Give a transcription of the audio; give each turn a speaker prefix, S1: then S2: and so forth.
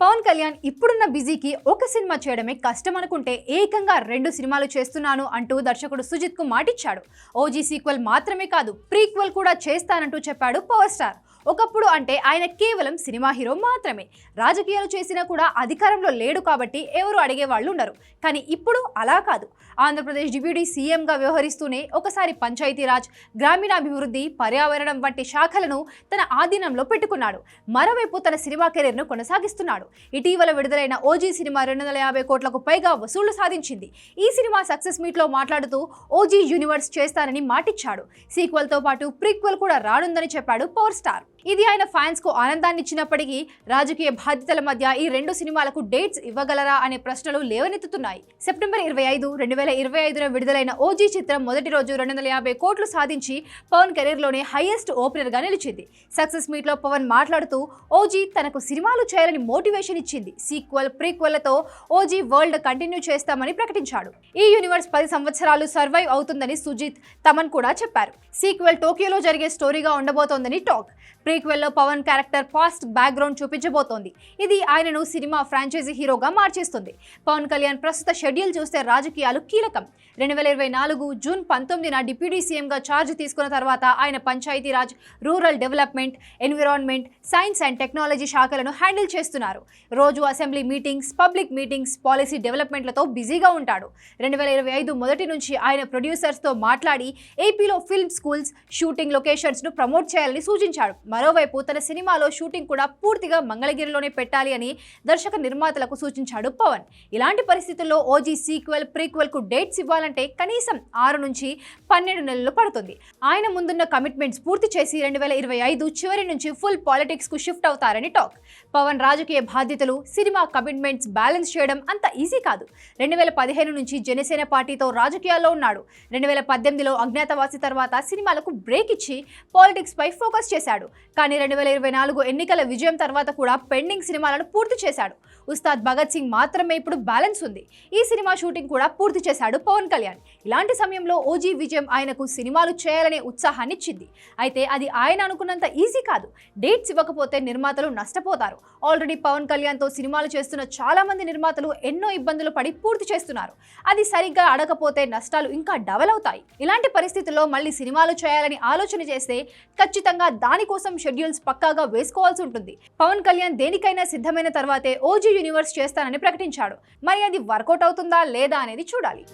S1: పవన్ కళ్యాణ్ ఇప్పుడున్న బిజీకి ఒక సినిమా చేయడమే కష్టం అనుకుంటే ఏకంగా రెండు సినిమాలు చేస్తున్నాను అంటూ దర్శకుడు సుజిత్కు మాటిచ్చాడు ఓజీ సీక్వెల్ మాత్రమే కాదు ప్రీక్వెల్ కూడా చేస్తానంటూ చెప్పాడు పవర్ స్టార్. ఒకప్పుడు అంటే ఆయన కేవలం సినిమా హీరో మాత్రమే. రాజకీయాలు చేసినా కూడా అధికారంలో లేడు కాబట్టి ఎవరు అడిగే వాళ్ళు ఉండరు. కానీ ఇప్పుడు అలా కాదు. ఆంధ్రప్రదేశ్ డిప్యూటీ సీఎంగా వ్యవహరిస్తూనే ఒకసారి పంచాయతీరాజ్ గ్రామీణాభివృద్ధి పర్యావరణం వంటి శాఖలను తన ఆధీనంలో పెట్టుకున్నాడు. మరోవైపు తన సినిమా కెరీర్ను కొనసాగిస్తున్నాడు. ఇటీవల విడుదలైన ఓజీ సినిమా రెండు వందల యాభై కోట్లకు పైగా వసూళ్ళు సాధించింది. ఈ సినిమా సక్సెస్ మీట్లో మాట్లాడుతూ ఓజీ యూనివర్స్ చేస్తానని మాటిచ్చాడు. సీక్వెల్తో పాటు ప్రీక్వెల్ కూడా రానుందని చెప్పాడు పవర్ స్టార్. ఇది ఆయన ఫ్యాన్స్కు ఆనందాన్ని ఇచ్చినప్పటికీ రాజకీయ బాధ్యతల మధ్య ఈ రెండు సినిమాలకు డేట్స్ ఇవ్వగలరా అనే ప్రశ్నలు లేవనెత్తుతున్నాయి. సెప్టెంబర్ ఇరవై ఐదు రెండు వేల ఇరవై ఐదున విడుదలైన ఓజీ చిత్రం మొదటి రోజు రెండు వందల యాభై కోట్లు సాధించి పవన్ కెరీర్లోనే హైయెస్ట్ ఓపెనర్గా నిలిచింది. సక్సెస్ మీట్లో పవన్ మాట్లాడుతూ ఓజీ తనకు సినిమాలు చేయాలని మోటివేషన్ ఇచ్చింది. సీక్వెల్ ప్రీక్వెల్తో ఓజీ వరల్డ్ కంటిన్యూ చేస్తామని ప్రకటించాడు. ఈ యూనివర్స్ పది సంవత్సరాలు సర్వైవ్ అవుతుందని సుజిత్ తమన్ కూడా చెప్పారు. సీక్వెల్ టోక్యోలో జరిగే స్టోరీగా ఉండబోతోందని టాక్ ప్రీక్వెల్లో పవన్ క్యారెక్టర్ పాస్ట్ బ్యాక్గ్రౌండ్ చూపించబోతోంది. ఇది ఆయనను సినిమా ఫ్రాంచైజీ హీరోగా మార్చేస్తుంది. పవన్ కళ్యాణ్ ప్రస్తుత షెడ్యూల్ చూస్తే రాజకీయాలు కీలకం. రెండు వేల ఇరవై నాలుగు జూన్ పంతొమ్మిదిన డిప్యూటీ సీఎంగా ఛార్జ్ తీసుకున్న తర్వాత ఆయన Panchayati Raj rural development environment science and technology శాఖలను హ్యాండిల్ చేస్తున్నారు. రోజు assembly meetings public meetings policy డెవలప్మెంట్లతో బిజీగా ఉంటాడు. రెండు వేల ఇరవై ఐదు మొదటి నుంచి ఆయన ప్రొడ్యూసర్స్తో మాట్లాడి ఏపీలో ఫిల్మ్ స్కూల్స్ షూటింగ్ లొకేషన్స్ను ప్రమోట్ చేయాలని సూచించాడు. మరోవైపు తన సినిమాలో షూటింగ్ కూడా పూర్తిగా మంగళగిరిలోనే పెట్టాలి అని దర్శక నిర్మాతలకు సూచించాడు పవన్. ఇలాంటి పరిస్థితుల్లో ఓజీ సీక్వెల్ ప్రీక్వెల్కు డేట్స్ ఇవ్వాలంటే కనీసం ఆరు నుంచి పన్నెండు నెలలు పడుతుంది. ఆయన ముందున్న కమిట్మెంట్స్ పూర్తి చేసి రెండు వేల ఇరవై ఐదు చివరి నుంచి ఫుల్ పాలిటిక్స్కు షిఫ్ట్ అవుతారని టాక్. పవన్ రాజకీయ బాధ్యతలు సినిమా కమిట్మెంట్స్ బ్యాలెన్స్ చేయడం అంత ఈజీ కాదు. రెండు వేల పదిహేను నుంచి జనసేన పార్టీతో రాజకీయాల్లో ఉన్నాడు. రెండు వేల పద్దెనిమిదిలో అజ్ఞాతవాసి తర్వాత సినిమాలకు బ్రేక్ ఇచ్చి పాలిటిక్స్ పై ఫోకస్ చేశాడు. కానీ రెండు వేల ఇరవై నాలుగు ఎన్నికల విజయం తర్వాత కూడా పెండింగ్ సినిమాలను పూర్తి చేశాడు. ఉస్తాద్ భగత్ సింగ్ మాత్రమే ఇప్పుడు బ్యాలెన్స్ ఉంది. ఈ సినిమా షూటింగ్ కూడా పూర్తి చేశాడు పవన్ కళ్యాణ్. ఇలాంటి సమయంలో ఓజీ విజయం ఆయనకు సినిమాలు చేయాలనే ఉత్సాహాన్ని ఇచ్చింది. అయితే అది ఆయన అనుకున్నంత ఈజీ కాదు. డేట్స్ ఇవ్వకపోతే నిర్మాతలు నష్టపోతారు. ఆల్రెడీ పవన్ కళ్యాణ్తో సినిమాలు చేస్తున్న చాలామంది నిర్మాతలు ఎన్నో ఇబ్బందులు పడి పూర్తి చేస్తున్నారు. అది సరిగ్గా అడగపోతే నష్టాలు ఇంకా డబల్ అవుతాయి. ఇలాంటి పరిస్థితుల్లో మళ్ళీ సినిమాలు చేయాలని ఆలోచన చేస్తే ఖచ్చితంగా దానికోసం షెడ్యూల్స్ పక్కాగా వేసుకోవాల్సి ఉంటుంది. పవన్ కళ్యాణ్ దేనికైనా సిద్ధమైన తర్వాతే ఓజీ యూనివర్స్ చేస్తానని ప్రకటించాడు. మరి అది వర్కౌట్ అవుతుందా లేదా అనేది చూడాలి.